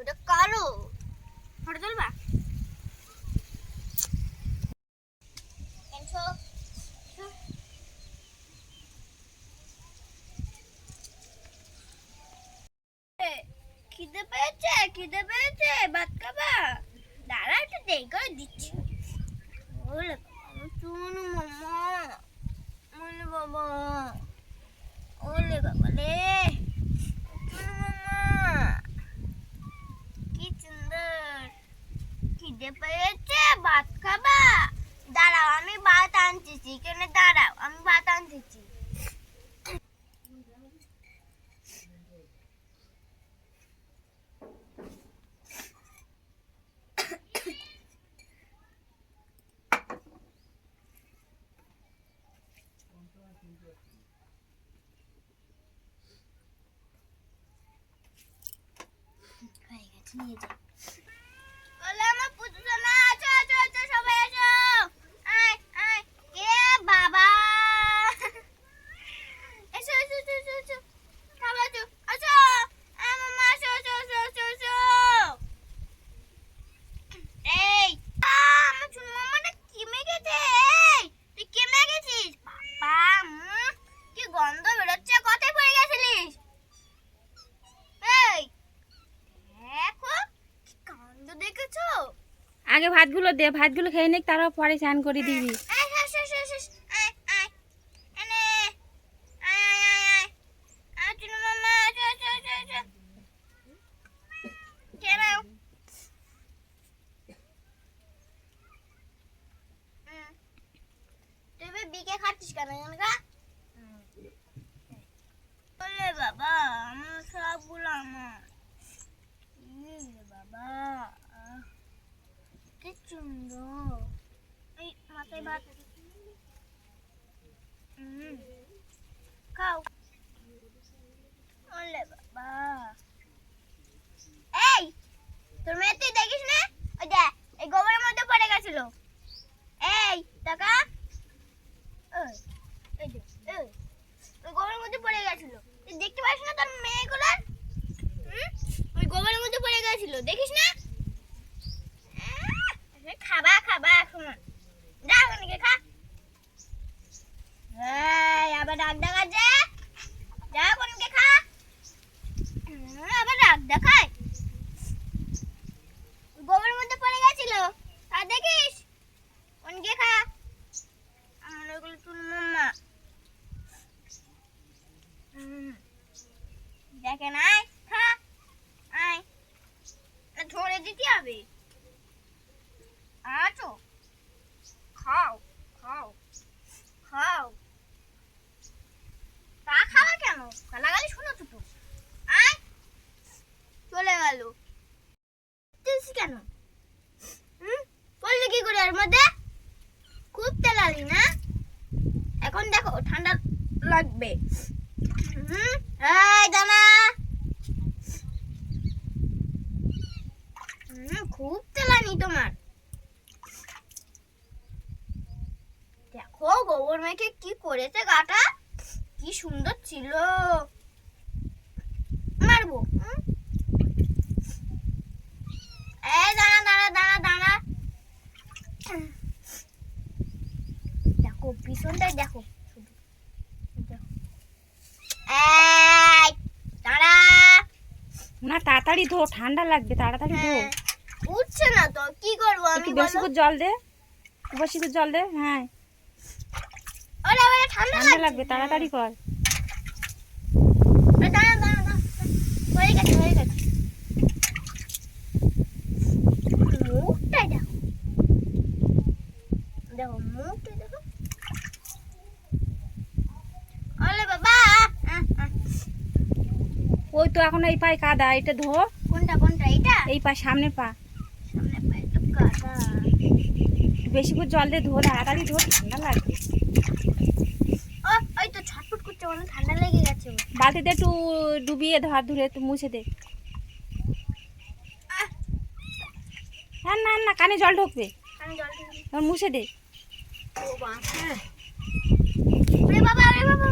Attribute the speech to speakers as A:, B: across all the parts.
A: ওটা কালো ফটো তুলবা? খিদে পেয়েছে খিদে পেয়েছে, ভাত খাবা? দাঁড়া, একটু দেরি দিচ্ছি। চুনু মামা ওলে বাবা ওলে বাবা রে চুনু মামা কি সুন্দর খিদে পেয়েছে ভাত খাবা দাঁড়াও আমি ভাত আনতেছি কেন দাঁড়াও আমি ভাত আনতেছি হয়ে গেছে নিয়ে যাও বলে আমার পুজো না আছো আছো আছো সবাই আছো আয় আয় এ বাবা এসো এসো এসো এসো এসো সবাই আছো আছো আয় মামা আসো আসো আসো আসো আসো এই আ, আমার চুন মামাটা কেমে গেছে এই তুই কেমে গেছিস বাবা উম, কি গন্ধ বেরোচ্ছে কোথায় পড়ে গেছিলিস এই দেখো কি কাণ্ড দেখেছ
B: আগে ভাতগুলো দে ভাতগুলো খেয়ে নিক তারপর পরে স্নান করে দিবি
A: আয়, আয়, আয়, আয়, আয়, আয়, আয়। এনে। আয়, আয়, আয়, আয়। আয়, চুনু মামা, আসো, আসো, আসো, আসো। খেয়ে নাও। হুম। তুই এবার বিকে খাচ্ছিস কেন জানগা বলে বাবা আমার সবগুলো আমার ইয়ে রে বাবা আহ, কি সুন্দর এই মাথায় ভাত হুম খাও ওলে বাবা এই তোর মেয়ে তুই দেখিস না ওই দেখ এই গোবরের মধ্যে পড়ে গেছিল এই টাকা ওই গোবরের মধ্যে পড়ে গেছিল। দেখতে পাস না তোর মেয়েগুলো? ওই গোবরের মধ্যে পড়ে গেছিল, দেখিস না? খাবা খাবা এখন। যা ওখানে খা। আবার ডাক দেখাচ্ছে? যা খা। আবার ডাক দেখায় গোবরের মধ্যে পড়ে গেছিল তা দেখিস ওনকে খা আমার ওগুলো তুল মাম্মা হুম, দেখেন আয়। ধরে দিতে হবে। আছো খাও খাও খাও। তা খাওয়া কেন? গালাগালি শোনো তো। তো চলে গেল। কেন? পড়লি কি করে এর মধ্যে? খুব তেলালি, না? এখন দেখো, ঠান্ডা লাগবে। হুম? এই দানা হুম খুব তেলানি তোমার। দেখো গোবর মেখে কি করেছে গাটা? কি সুন্দর ছিল। মারবো? এই দাঁড়া দাঁড়া দাঁড়া দাঁড়া। দেখো পিছনটাই দেখো।
B: না তাড়াতাড়ি ধো ঠান্ডা লাগবে তাড়াতাড়ি ধো।
A: হ্যাঁ, উঠছে না তো কি করব আমি
B: বেশি করে জল দে বেশি করে জল দে হ্যাঁ।
A: ওরে ওরে ঠান্ডা
B: লাগবে তাড়াতাড়ি কর।
A: হয়ে গেছে হয়ে গেছে। মুখটা দেখো। দেখো মুখটা দেখো। বাবা! আহ।
B: ওই তো এখন এই পায়ে কাদা এটা ধো।
A: কোনটা কোনটা? এটা
B: এই পা সামনে পা। বেশি করে জল দিয়ে ধো তাড়াতাড়ি ধো ঠান্ডা লাগবে।
A: ও ওই তো ছটফট করছে অনেক ঠান্ডা লেগে গেছে।
B: বালতিতে একটু ডুবিয়ে ধর ধরে একটু মুছে দে। না না না কানে জল ঢুকবে।
A: আমি জল
B: মুছে দে।
A: ও বাবা বাবা।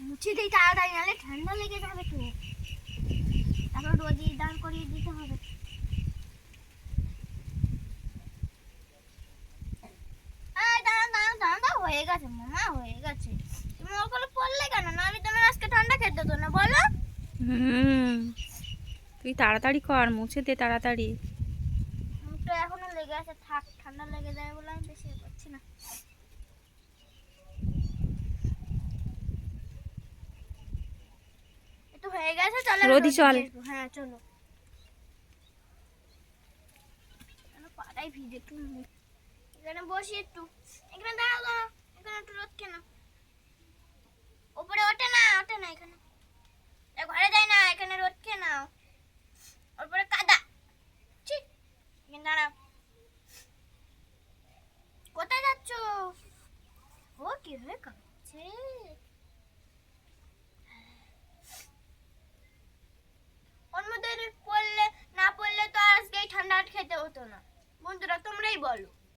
A: মুছে দিই তাড়াতাড়ি নাহলে ঠান্ডা লেগে যাবে তো। তারপর রোজই দাঁড় করিয়ে দিতে হবে। হয়ে গেছে মামা হয়ে গেছে। তুমি ওর কোলে পড়লে কেন? নাহলে তোমার আজকে ঠান্ডা খেতে তো না বলো।
B: হুম তুই তাড়াতাড়ি কর মুছে দে তাড়াতাড়ি।
A: মুখটা এখনও লেগে আছে থাক ঠান্ডা লেগে যায় বলে আমি বেশি করছি না। একটু হয়ে গেছে চলো
B: রোদি চল।
A: হ্যাঁ চলো। চলো, পাড়ায় ভিজে একটু এখানে বসি একটু। এখানে দাঁড়াও দাঁড়াও। এখানে একটু রোদ কেন? উপরে ওঠে না ওঠে না এখানে। ঘরে যায় না এখানে রোদ খেয়ে নাও উপরে কাদা। ছি এখানে দাঁড়াও। কোথায় যাচ্ছ? ও কীভাবে কাঁপছে ওর মধ্যে পড়লে না পড়লে তো আজকে এই ঠান্ডা খেতে হতো না। বন্ধুরা তোমরাই বলো।